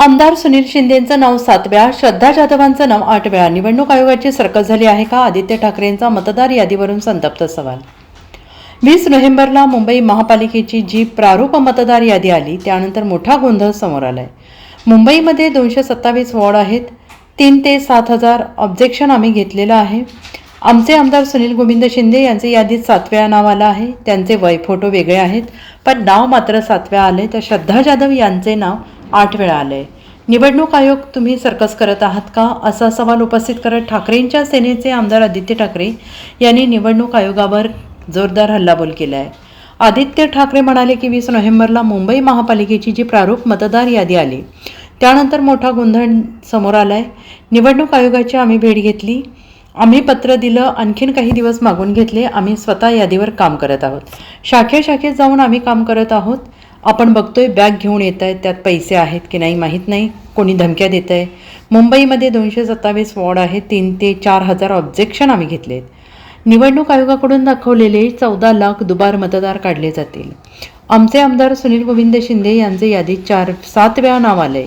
आमदार सुनील शिंदेंचं नाव सात वेळा श्रद्धा जाधवांचं नाव आठ वेळा. निवडणूक आयोगाची सरकस झाली आहे का? आदित्य ठाकरेंचा मतदार यादीवरून संतप्त सवाल. वीस नोव्हेंबरला मुंबई महापालिकेची जी प्रारूप मतदार यादी आली त्यानंतर मोठा गोंधळ समोर आलाय. मुंबईमध्ये दोनशे सत्तावीस वॉर्ड आहेत. तीन ते सात हजार ऑब्जेक्शन आम्ही घेतलेलं आहे. आमचे आमदार सुनील गोविंद शिंदे यांचे यादीत सातव्या नाव आलं आहे. त्यांचे वय फोटो वेगळे आहेत पण नाव मात्र सातव्या आले तर श्रद्धा जाधव यांचे नाव आठ वेळा आले निवडणूक आयोग तुम्ही सर्कस करत आहात का? असा सवाल उपस्थित करत ठाकरेंच्या सेनेचे आमदार आदित्य ठाकरे यांनी निवडणूक आयोगावर जोरदार हल्लाबोल केला आहे आदित्य ठाकरे म्हणाले की वीस नोव्हेंबरला मुंबई महापालिकेची जी प्रारूप मतदार यादी आली त्यानंतर मोठा गोंधळ समोर आलाय. निवडणूक आयोगाची आम्ही भेट घेतली. आम्ही पत्र दिलं आणखीन काही दिवस मागून घेतले आम्ही स्वतः यादीवर काम करत आहोत. शाखे शाखेत जाऊन आम्ही काम करत आहोत. आपण बघतोय बॅग घेऊन येत आहेत त्यात पैसे आहेत की नाही माहीत नाही. कोणी धमक्या देत आहे मुंबईमध्ये दोनशे सत्तावीस वॉर्ड आहेत तीन ते चार हजार ऑब्जेक्शन आम्ही घेतलेत. निवडणूक आयोगाकडून दाखवलेले चौदा लाख दुबार मतदार काढले जातील. आमचे आमदार सुनील गोविंद शिंदे यांचे यादीत चार सात वेळा नाव आले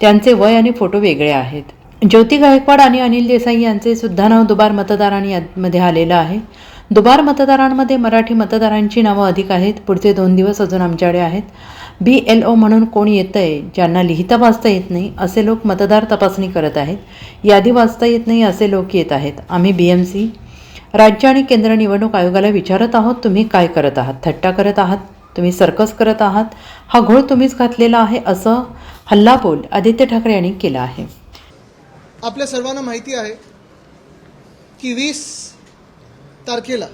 त्यांचे वय आणि फोटो वेगळे आहेत. ज्योती गायकवाड आणि अनिल देसाई यांचे सुद्धा नाव दुबार मतदारांनी यामध्ये आलेलं आहे. दुबार मतदारांमध्ये मराठी मतदारांची नावं अधिक आहेत. पुढचे दोन दिवस अजून आमच्याकडे आहेत. बी एल ओ म्हणून कोण येतं आहे ज्यांना लिहिता वाचता येत नाही असे लोक मतदार तपासणी करत आहेत. यादी वाचता येत नाही असे लोक येत आहेत. आम्ही बी एम सी राज्य आणि केंद्र निवडणूक आयोगाला विचारत आहोत तुम्ही काय करत आहात? थट्टा करत आहात? तुम्ही सर्कस करत आहात? हा घोळ तुम्हीच घातलेला आहे असं हल्लाबोल आदित्य ठाकरे यांनी केला आहे. आपल्या सर्वांना माहिती आहे की वीस तारखेला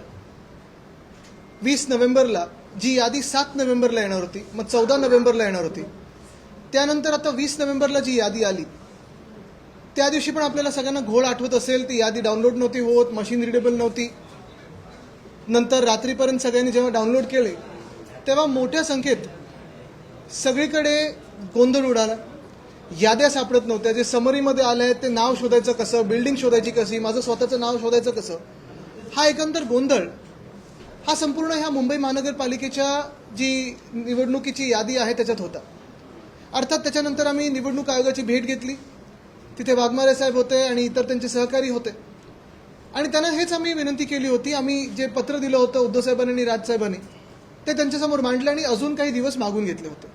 वीस नोव्हेंबरला जी यादी सात नोव्हेंबरला येणार होती मग चौदा नोव्हेंबरला येणार होती. त्यानंतर आता वीस नोव्हेंबरला जी यादी आली त्या दिवशी पण आपल्याला सगळ्यांना घोळ आठवत असेल ती यादी डाउनलोड नव्हती होत मशीन रिडेबल नव्हती. नंतर रात्रीपर्यंत सगळ्यांनी जेव्हा डाउनलोड केले तेव्हा मोठ्या संख्येत सगळीकडे गोंधळ उडाला. याद्या सापडत नव्हत्या जे समरीमध्ये आले आहेत ते नाव शोधायचं कसं बिल्डिंग शोधायची कशी माझं स्वतःचं नाव शोधायचं कसं हा एकंदर गोंधळ हा संपूर्ण ह्या मुंबई महानगरपालिकेच्या जी निवडणुकीची यादी आहे त्याच्यात होता. अर्थात त्याच्यानंतर आम्ही निवडणूक आयोगाची भेट घेतली. तिथे वाघमारे साहेब होते आणि इतर त्यांचे सहकारी होते. आणि त्यांना हेच आम्ही विनंती केली होती. आम्ही जे पत्र दिलं होतं उद्धव साहेबांनी आणि राजसाहेबांनी ते त्यांच्यासमोर मांडलं आणि अजून काही दिवस मागून घेतले होते.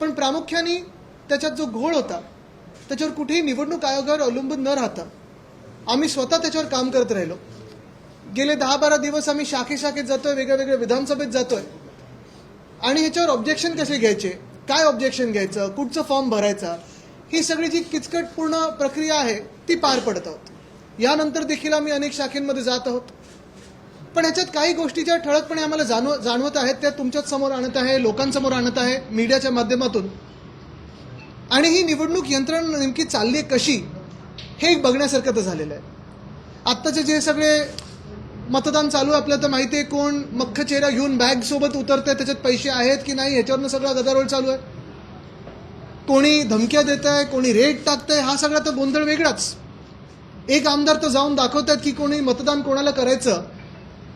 पण प्रामुख्याने त्याच्यात जो घोळ होता त्याच्यावर कुठेही निवडणूक आयोगावर अवलंबून न राहता आम्ही स्वतः त्याच्यावर काम करत राहिलो. गेले दहा बारा दिवस आम्ही शाखे शाखेत जातोय वेगळ्या वेगळ्या विधानसभेत जातोय. आणि ह्याच्यावर ऑब्जेक्शन कसे घ्यायचे? काय ऑब्जेक्शन घ्यायचं? कुठचं फॉर्म भरायचा? ही सगळी जी किचकटपूर्ण प्रक्रिया आहे ती पार पडत आहोत. यानंतर देखील आम्ही अनेक शाखेंमध्ये जात आहोत. पण ह्याच्यात काही गोष्टी ज्या ठळकपणे आम्हाला जाणव जाणवत आहेत त्या तुमच्याच समोर आणत आहे लोकांसमोर आणत आहे मीडियाच्या माध्यमातून. आणि ही निवडणूक यंत्रणा नेमकी चालली आहे कशी हे एक बघण्यासारखं तर झालेलं आहे. आत्ताचे जे सगळे मतदान चालू आहे. आपल्याला तर माहिती आहे कोण मख्ख चेहरा घेऊन बॅग सोबत उतरत आहे त्याच्यात पैसे आहेत की नाही ह्याच्यावरनं सगळा गदारोळ चालू आहे. कोणी धमक्या देत आहे कोणी रेट टाकतंय हा सगळा तर गोंधळ वेगळाच. एक आमदार तर जाऊन दाखवतात की कोणी मतदान कोणाला करायचं.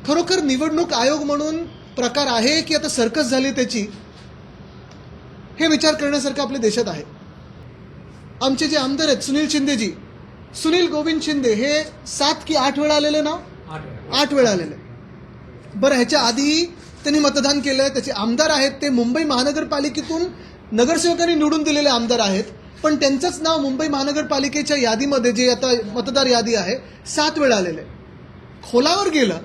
खरोखर निवडणूक आयोग म्हणून प्रकार आहे की आता सर्कस झाली त्याची? हे विचार करण्यासारखं आपल्या देशात आहे. आमचे जे आमदार आहेत सुनील शिंदेजी. सुनील गोविंद शिंदे हे सात की आठ वेळा आलेले नाव आठ वेळा आलेले. बरं ह्याच्या आधी त्यांनी मतदान केलं त्याचे आमदार आहेत ते मुंबई महानगरपालिकेतून नगरसेवकांनी निवडून दिलेले आमदार आहेत. पण त्यांचंच नाव मुंबई महानगरपालिकेच्या यादीमध्ये जे आता मतदार यादी आहे सात वेळा आलेलं. आहे खोलावर गेलं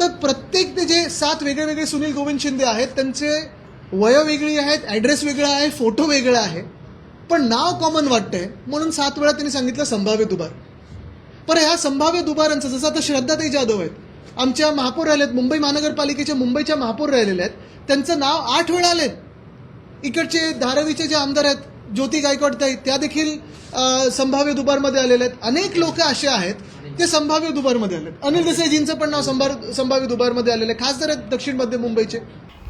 तर प्रत्येक ते जे सात वेगळे वेगळे सुनील गोविंद शिंदे आहेत त्यांचे वय वेगळी आहेत ॲड्रेस वेगळा आहे फोटो वेगळा आहे. पण नाव कॉमन वाटतंय म्हणून सात वेळा त्यांनी सांगितलं संभाव्य दुबार. पर ह्या संभाव्य दुबारांचं जसं आता श्रद्धाताई जाधव आहेत आमच्या महापौर राहिलेत मुंबई महानगरपालिकेच्या मुंबईच्या महापौर राहिलेले आहेत त्यांचं नाव आठ वेळा आलेत. इकडचे धारावीचे जे आमदार आहेत ज्योती गायकवाडताई त्या देखील संभाव्य दुबारमध्ये आलेले आहेत. अनेक लोक असे आहेत ते संभाव्य दुबारमध्ये आले अनिल देसाईजींचं पण नाव संभार संभाव्य दुबारमध्ये आलेलं आहे. खासदार आहेत दक्षिण मध्य मुंबईचे.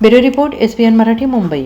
Bureau report S N Marathi Mumbai.